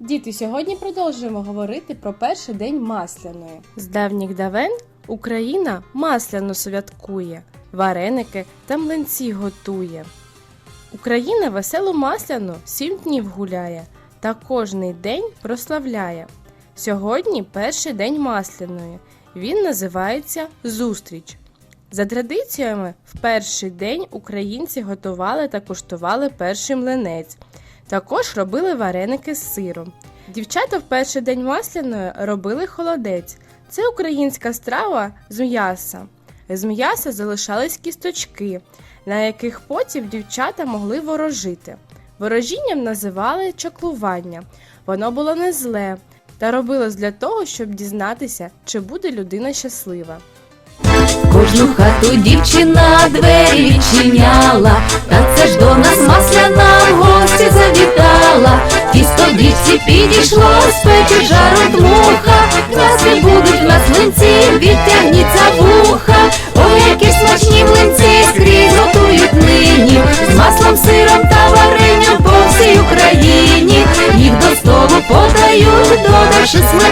Діти, сьогодні продовжуємо говорити про перший день масляної. З давніх давен Україна масляно святкує, вареники та млинці готує. Україна веселу масляну сім днів гуляє та кожний день прославляє. Сьогодні перший день масляної. Він називається Зустріч. За традиціями, в перший день українці готували та куштували перший млинець. Також робили вареники з сиром. Дівчата в перший день масляної робили холодець. Це українська страва з м'яса. З м'яса залишались кісточки, на яких потім дівчата могли ворожити. Ворожінням називали чаклування. Воно було не зле та робилось для того, щоб дізнатися, чи буде людина щаслива. Кожну хату дівчина двері відчиняла, та це ж до нас підійшло, з муха, Класи будуть на млинці, відтягніться вуха. Ой, які смачні млинці скрізь готують нині, з маслом, сиром та варенням по всій Україні. Їх до столу подають, додавши смачні.